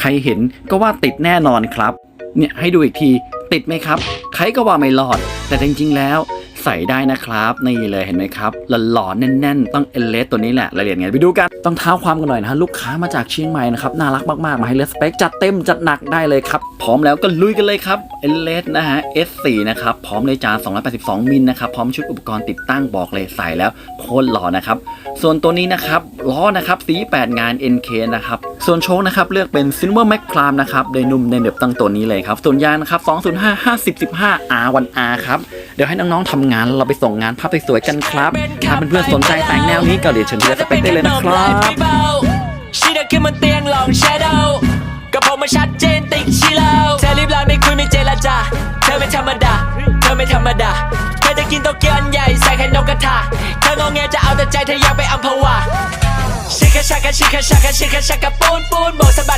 ใครเห็นก็ว่าติดแน่นอนครับ เนี่ยให้ดูอีกทีติดไหมครับ ใครก็ว่าไม่รอด แต่จริงๆแล้วใส่ได้นะครับนี่เลยเห็นไหมครับหล่อๆแน่นๆ ต้องเอลเลสตัวนี้แหละรายละเอียดไงไปดูกัน ต้องเท้าความกันหน่อยนะฮะลูกค้ามาจากเชียงใหม่นะครับน่ารักมากๆ มาให้เลสเปคจัดเต็มจัดหนักได้เลยครับ พร้อมแล้วก็ลุยกันเลยครับเอลเลสนะฮะ S4 นะครับ พร้อมเลยจาน282 มิลนะครับ พร้อมชุดอุปกรณ์ติดตั้งบอกเลยใส่แล้วโคตรหล่อนะครับ ส่วนตัวนี้นะครับล้อนะครับสี8งาน NK นะครับ ส่วนโชคนะครับเลือกเป็น Silver Mac Prime นะครับโดยนุ่มในเด็บตั้งตัวนี้เลยครับ ส่วนยางนะครับ205 50 15 R1R ครับ เดี๋ยวให้น้องๆทำงานเราไปส่งงานภาพสวยๆกันครับ ถ้าเพื่อนๆสนใจแต่งแนวนี้ก็เดี๋ยวเชิญที่เลสเปคได้เลยนะครับชีเดขึ้นบนเตียงลองแชโดว์กับผมมาชัดเจนติดชิโลเธอรีบไลน์ไม่คุยไม่เจรจา เธอไม่ธรรมดา เธอไม่ธรรมดา เธอจะกินโตเกียวอันใหญ่ใส่ไข่นกกระทา เธองอแงจะเอาแต่ใจเธออยากไปอัมพวา ชิคาชากาชิคาชากาชิคาชากาปูนปูนโบกสะบัด